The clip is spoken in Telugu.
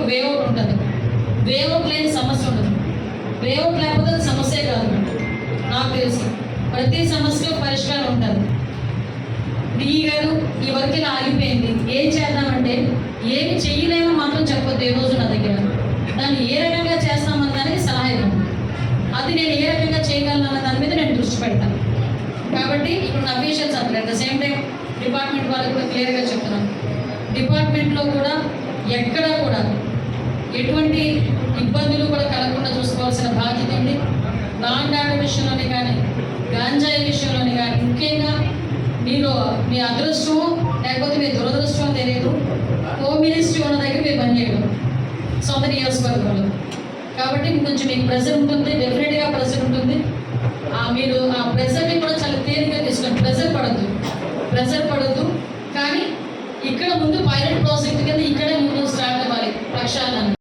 ఒక వేఅవుట్ ఉంటుంది. వేఅవుట్ లేని సమస్య ఉండదు. వేఅవుట్ లేకపోతే అది సమస్యే కాదు. నాకు తెలుసు. ప్రతి సమస్యకు పరిష్కారం ఉంటుంది. డి గారు ఈ వర్క్ ఇలా ఆగిపోయింది. ఏం చేద్దామంటే ఏమి చెయ్యలేమో మాత్రం చెప్పొద్దు ఏ రోజు నా దగ్గర. దాన్ని ఏ రకంగా చేస్తామన్న దానికి సలహా ఇవ్వండి. అది నేను ఏ రకంగా చేయగలను అన్న దాని మీద నేను దృష్టి పెడతాను కాబట్టి ఇప్పుడు నా అఫీషియల్స్ అట్లా at the same time department వాళ్ళకి కూడా క్లియర్గా చెప్తున్నాను. డిపార్ట్మెంట్లో కూడా ఎక్కడ కూడా ఇబ్బందులు కూడా కలగకుండా చూసుకోవాల్సిన బాధ్యత ఉంది. నాన్ ఆర్డర్ విషయంలోనే కానీ గాంజాయి విషయంలోనే కానీ ముఖ్యంగా మీరు మీ అదృష్టం లేకపోతే మీ దురదృష్టం తెలియదు. హోమ్ మినిస్ట్రీ ఉన్న దగ్గర మీరు పనిచేయడం సొంత నియోజకవర్గంలో. కాబట్టి కొంచెం మీకు ప్రెషర్ ఉంటుంది డెఫినెట్గా ప్రెషర్ ఉంటుంది. ఆ మీరు ఆ ప్రెషర్ని కూడా చాలా తేలిగ్గా తీసుకోండి. ప్రెషర్ పడద్దు. ప్రెషర్ పడద్దు. కానీ ఇక్కడ ముందు పైలట్ ప్రాజెక్ట్ కింద ఇక్కడే ముందు స్టార్ట్ అవ్వాలి. ప్రక్షాళన.